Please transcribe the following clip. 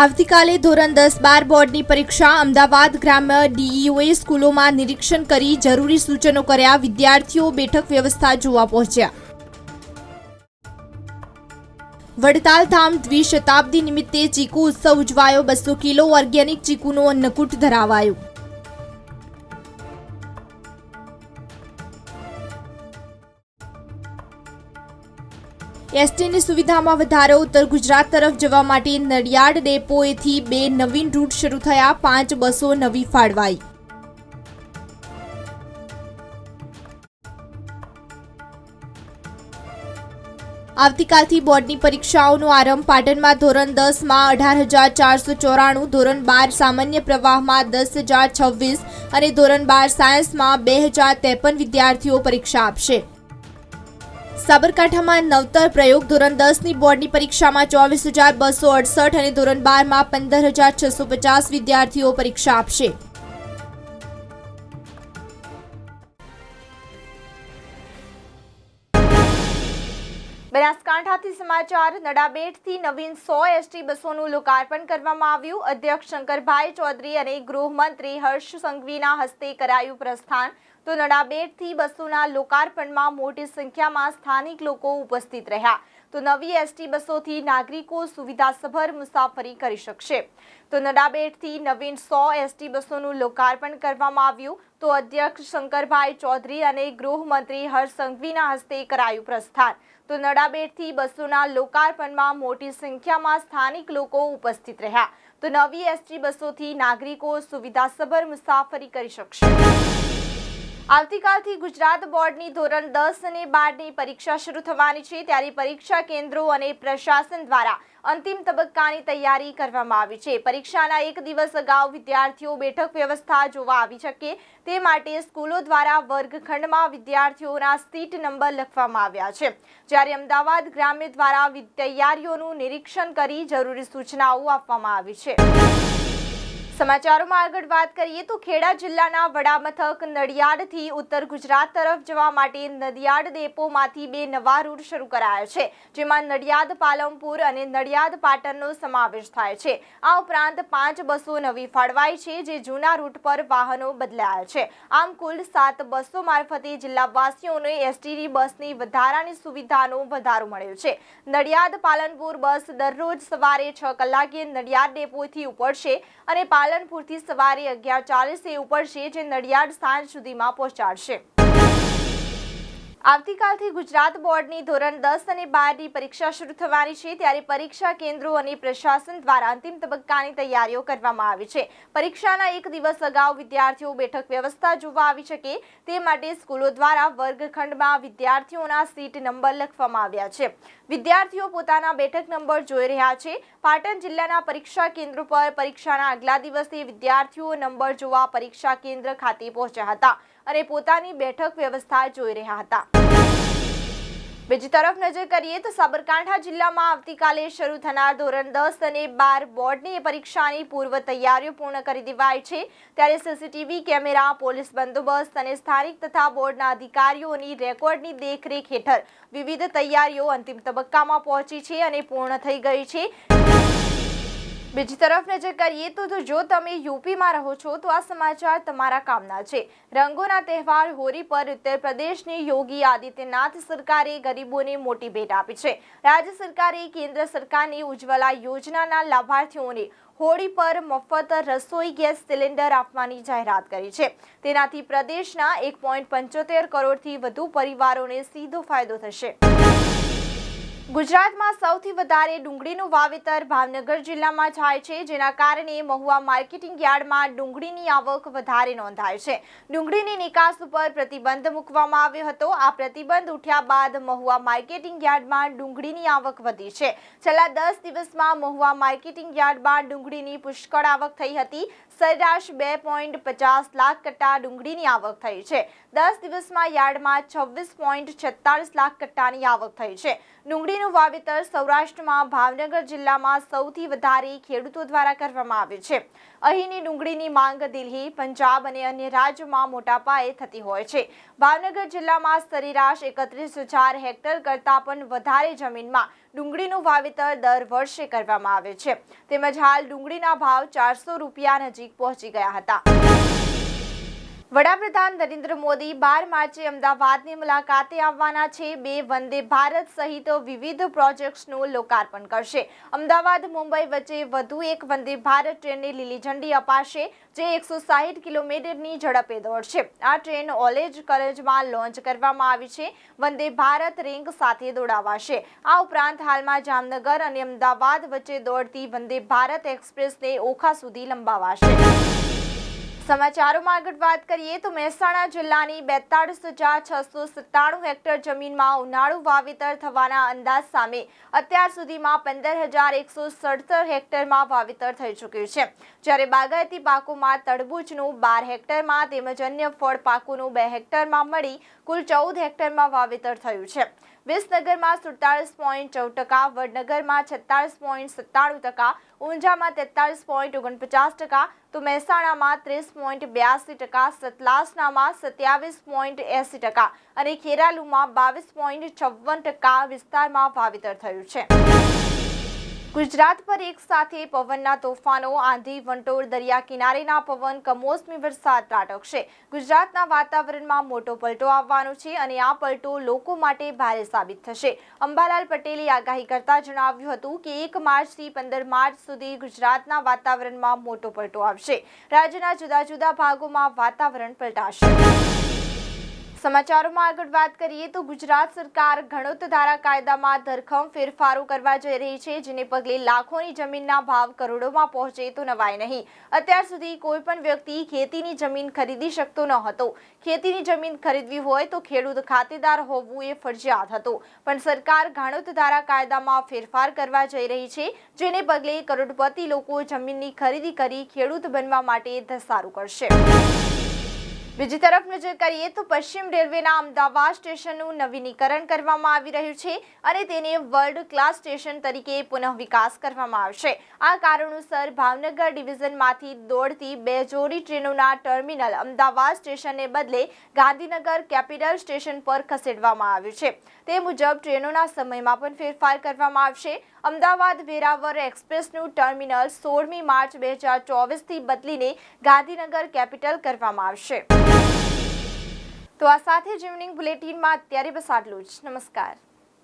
આવતીકાલે ધોરણ દસ બાર બોર્ડની પરીક્ષા અમદાવાદ ગ્રામ્ય ડીઈઓએ સ્કૂલોમાં નિરીક્ષણ કરી જરૂરી સૂચનો કર્યા, વિદ્યાર્થીઓ બેઠક વ્યવસ્થા જોવા પહોંચ્યા. વડતાલ ધામ દ્વિશતાબ્દી નિમિત્તે ચીકુ ઉત્સવ ઉજવાયો, બસો કિલો ઓર્ગેનિક ચીકુનો અન્નકૂટ ધરાવાયો. એસટીની સુવિધામાં વધારો ઉત્તર ગુજરાત તરફ જવા માટે નડિયાડ ડેપોએથી બે નવીન રૂટ શરૂ થયા, પાંચ બસો નવી ફાળવાઈ. આવતીકાલથી બોર્ડની પરીક્ષાઓનો આરંભ પાટણમાં ધોરણ દસમાં અઢાર હજાર ચારસો ચોરાણું, ધોરણ બાર સામાન્ય પ્રવાહમાં દસ હજાર છવ્વીસ અને ધોરણ બાર સાયન્સમાં બે હજાર ત્રેપન વિદ્યાર્થીઓ પરીક્ષા આપશે. સાબરકાંઠામાં નવતર પ્રયોગ ધોરણ દસની બોર્ડની પરીક્ષામાં ચોવીસ હજાર બસો અડસઠ અને ધોરણ બારમાં પંદર હજાર છસો પચાસ વિદ્યાર્થીઓ પરીક્ષા આપશે. બનાસકાંઠાથી સમાચાર નડાબેટથી નવીન સો એસટી બસોનું લોકાર્પણ કરવામાં આવ્યું. અધ્યક્ષ શંકરભાઈ ચૌધરી અને ગૃહમંત્રી હર્ષ સંઘવીના હસ્તે કરાયું પ્રસ્થાન. તો નડાબેટથી બસોના લોકાર્પણમાં મોટી સંખ્યામાં સ્થાનિક લોકો ઉપસ્થિત રહ્યા. તો નવી એસટી બસોથી નાગરિકો સુવિધાસભર મુસાફરી કરી શકશે. તો નડાબેટથી નવીન સો એસટી બસોનું લોકાર્પણ કરવામાં આવ્યું. તો અધ્યક્ષ શંકરભાઈ ચૌધરી અને ગૃહમંત્રી હર્ષ સંઘવીના હસ્તે કરાયું પ્રસ્થાન. તો નડાબેટથી બસોના લોકાર્પણમાં મોટી સંખ્યામાં સ્થાનિક લોકો ઉપસ્થિત રહ્યા. તો નવી એસટી બસોથી નાગરિકો સુવિધાસભર મુસાફરી કરી શકશે. આવતીકાલથી ગુજરાત બોર્ડની ધોરણ દસ અને બારની પરીક્ષા શરૂ થવાની છે. ત્યારે પરીક્ષા કેન્દ્રો અને પ્રશાસન દ્વારા અંતિમ તબક્કાની તૈયારી કરવામાં આવી છે. પરીક્ષાના એક દિવસ અગાઉ વિદ્યાર્થીઓ બેઠક વ્યવસ્થા જોવા આવી શકે તે માટે સ્કૂલો દ્વારા વર્ગખંડમાં વિદ્યાર્થીઓના સીટ નંબર લખવામાં આવ્યા છે. જ્યારે અમદાવાદ ગ્રામ્ય દ્વારા તૈયારીઓનું નિરીક્ષણ કરી જરૂરી સૂચનાઓ આપવામાં આવી છે. સમાચારોમાં આગળ વાત કરીએ તો ખેડા જિલ્લાના વડામથક નડિયાદથી ઉત્તર ગુજરાત તરફ જવા માટે નડિયાદ ડેપોમાંથી બે નવા રૂટ શરૂ કરાયા છે, જેમાં નડિયાદ પાલમપુર અને નડિયાદ પાટણનો સમાવેશ થાય છે. આ ઉપરાંત પાંચ બસો નવી ફાળવાઈ છે, જે જૂના રૂટ પર વાહનો બદલાયા છે. આમ કુલ સાત બસો મારફતે જિલ્લાવાસીઓને એસટીની બસની વધારાની સુવિધાનો વધારો મળ્યો છે. નડિયાદ, પાલનપુર બસ દરરોજ સવારે છ કલાકે નડિયાદ ડેપોથી ઉપડશે અને પાલનપુરથી સવારે અગિયાર ચાલીસે ઉપડશે જે નડિયાદ સાંજ સુધીમાં પહોંચાડશે. આવતીકાલથી ગુજરાત બોર્ડની ધોરણ દસ અને બારની પરીક્ષા શરૂ થવાની છે. ત્યારે પરીક્ષા કેન્દ્રો અને પ્રશાસન દ્વારા અંતિમ તબક્કાની તૈયારીઓ કરવામાં આવી છે. પરીક્ષાના એક દિવસ અગાઉ વિદ્યાર્થીઓ બેઠક વ્યવસ્થા જોવા આવી શકે તે માટે સ્કૂલો દ્વારા વર્ગખંડમાં વિદ્યાર્થીઓના સીટ નંબર લખવામાં આવ્યા છે. વિદ્યાર્થીઓ પોતાના બેઠક નંબર જોઈ રહ્યા છે. પાટણ જિલ્લાના પરીક્ષા કેન્દ્રો પર પરીક્ષાના આગલા દિવસે વિદ્યાર્થીઓ નંબર જોવા પરીક્ષા કેન્દ્ર ખાતે પહોંચ્યા હતા. અને પોતાની બેઠક વ્યવસ્થા જોઈ રહ્યા હતા. બીજી તરફ નજર કરીએ તો સાબરકાંઠા જિલ્લામાં આવતીકાલે શરૂ થનાર ધોરણ દસ અને બાર બોર્ડની પરીક્ષાની પૂર્વ તૈયારીઓ પૂર્ણ કરી દેવાઈ છે. ત્યારે સીસીટીવી કેમેરા, પોલીસ બંદોબસ્ત અને સ્થાનિક તથા બોર્ડના અધિકારીઓની રેકોર્ડની દેખરેખ હેઠળ વિવિધ તૈયારીઓ અંતિમ તબક્કામાં પહોંચી છે અને પૂર્ણ થઈ ગઈ છે. બીજી તરફ નજર કરીએ તો જો તમે યુપીમાં રહો છો, તો આ સમાચાર તમારા કામના છે. રંગોના તહેવાર, હોળી પર ઉત્તર પ્રદેશની યોગી આદિત્યનાથ સરકારે ગરીબોને મોટી ભેટ આપી છે. રાજ્ય સરકારે કેન્દ્ર સરકારની ઉજ્જવલા યોજનાના લાભાર્થીઓને હોળી પર મફત રસોઈ ગેસ સિલિન્ડર આપવાની જાહેરાત કરી છે. તેનાથી પ્રદેશના એક પોઈન્ટ પંચોતેર કરોડથી વધુ પરિવારોને સીધો ફાયદો થશે. ગુજરાતમાં સૌથી વધારે ડુંગળીનું વાવેતર ભાવનગર જિલ્લામાં થાય છે, જેના કારણે મહુવા માર્કેટિંગ યાર્ડમાં ડુંગળીની આવક વધારે નોંધાય છે. ડુંગળીની નિકાસ ઉપર પ્રતિબંધ મૂકવામાં આવ્યો હતો. આ પ્રતિબંધ ઉઠ્યા બાદ મહુવા માર્કેટિંગ યાર્ડમાં ડુંગળીની આવક વધી છે. છેલ્લા દસ દિવસમાં મહુવા માર્કેટિંગ યાર્ડમાં ડુંગળીની પુષ્કળ આવક થઈ હતી. સરેરાશ બે પોઈન્ટ પચાસ લાખ કટ્ટા ડુંગળીની આવક થઈ છે. દસ દિવસમાં યાર્ડમાં છવ્વીસ પોઈન્ટ છેતાળીસ લાખ કટ્ટાની આવક થઈ છે. ડુંગળીનું વાવેતર સૌરાષ્ટ્રમાં ભાવનગર જિલ્લામાં સૌથી વધારે ખેડૂતો દ્વારા કરવામાં આવે છે. અહીંની ડુંગળીની માંગ દિલ્હી, પંજાબ અને અન્ય રાજ્યોમાં મોટા પાયે થતી હોય છે. ભાવનગર જિલ્લામાં સરેરાશ એકત્રીસ હજાર હેક્ટર કરતાં પણ વધારે જમીનમાં ડુંગળીનું વાવેતર દર વર્ષે કરવામાં આવે છે. તેમજ હાલ ડુંગળીના ભાવ ચારસો રૂપિયા નજીક પહોંચી ગયા હતા. વડાપ્રધાન નરેન્દ્ર મોદી બાર માર્ચે અમદાવાદની મુલાકાતે આવવાના છે. બે વંદે ભારત સહિત વિવિધ પ્રોજેક્ટ્સનું લોકાર્પણ કરશે. અમદાવાદ, મુંબઈ વચ્ચે વધુ એક વંદે ભારત ટ્રેનને લીલી ઝંડી અપાશે, જે એકસો સાહીઠ કિલોમીટરની ઝડપે દોડશે. આ ટ્રેન ઓલેજ કલેજમાં લોન્ચ કરવામાં આવી છે. વંદે ભારત રિંગ સાથે દોડાવાશે. આ ઉપરાંત હાલમાં જામનગર અને અમદાવાદ વચ્ચે દોડતી વંદે ભારત એક્સપ્રેસને ઓખા સુધી લંબાવાશે. સમાચારોમાં આગળ વાત કરીએ તો મહેસાણા જિલ્લાની બેતાળીસ હજાર છસો સત્તાણું હેક્ટર જમીનમાં ઉનાળુ વાવેતર થવાના અંદાજ સામે અત્યાર સુધીમાં પંદર હજાર એકસો સડસઠ હેક્ટરમાં વાવેતર થઈ ચૂક્યું છે. જ્યારે બાગાયતી પાકોમાં તડબૂચનું બાર હેક્ટરમાં તેમજ અન્ય ફળ પાકોનું બે હેક્ટરમાં મળી કુલ ચૌદ હેક્ટરમાં વાવેતર થયું છે. વિસનગરમાં સુડતાલીસ પોઈન્ટ ચૌદ ટકા, વડનગરમાં છેતાલીસ પોઈન્ટ સત્તાણું ટકા ઊંઝામાં તેતાલીસ પોઈન્ટ ઓગણપચાસ ટકા, તો મહેસાણામાં ત્રીસ પોઈન્ટ બ્યાસી ટકા, સતલાસનામાં સત્યાવીસ પોઈન્ટ એંસી ટકા અને ખેરાલુમાં બાવીસ પોઈન્ટ છવ્વન ટકા વિસ્તારમાં વાવેતર થયું છે. ગુજરાત પર એક સાથે પવનના તોફાનો, આંધી, વંટોળ, દરિયા કિનારેના પવન, કમોસમી વરસાદ ત્રાટકશે. ગુજરાતના વાતાવરણમાં મોટો પલટો આવવાનો છે અને આ પલટો લોકો માટે ભારે સાબિત થશે. અંબાલાલ પટેલે આગાહી કરતા જણાવ્યું હતું કે એક માર્ચથી પંદર માર્ચ સુધી ગુજરાતના વાતાવરણમાં મોટો પલટો આવશે. રાજ્યના જુદા જુદા ભાગોમાં વાતાવરણ પલટાશે. સમાચારોમાં આગળ વાત કરીએ તો ગુજરાત સરકાર ઘણોત ધારા કાયદામાં ધરખમ ફેરફારો કરવા જઈ રહી છે, જેને પગલે લાખોની જમીનના ભાવ કરોડોમાં પહોંચે તો નવાય નહીં. અત્યાર સુધી કોઈ પણ વ્યક્તિ ખેતીની જમીન ખરીદી શકતો ન હતો. ખેતીની જમીન ખરીદવી હોય તો ખેડૂત ખાતેદાર હોવું એ ફરજિયાત હતું. પણ સરકાર ઘાણોત ધારા કાયદામાં ફેરફાર કરવા જઈ રહી છે, જેને પગલે કરોડપતિ લોકો જમીનની ખરીદી કરી ખેડૂત બનવા માટે ધસારું કરશે. બીજી તરફ નજર કરીએ તો પશ્ચિમ રેલવેના અમદાવાદ સ્ટેશનનું નવીનીકરણ કરવામાં આવી રહ્યું છે અને તેને વર્લ્ડ ક્લાસ સ્ટેશન તરીકે પુનઃ વિકાસ કરવામાં આવશે. આ કારણોસર ભાવનગર ડિવિઝનમાંથી દોડતી બે જોડી ટ્રેનોના ટર્મિનલ અમદાવાદ સ્ટેશનને બદલે ગાંધીનગર કેપિટલ સ્ટેશન પર ખસેડવામાં આવ્યું છે. તે મુજબ ટ્રેનોના સમયમાં પણ ફેરફાર કરવામાં આવશે. અમદાવાદ વેરાવર એક્સપ્રેસનું ટર્મિનલ સોળમી માર્ચ બે હજાર ચોવીસથી બદલીને ગાંધીનગર કેપિટલ કરવામાં આવશે. તો આ સાથે જ ઇવનિંગ બુલેટિનમાં અત્યારે બસ આટલું જ. નમસ્કાર.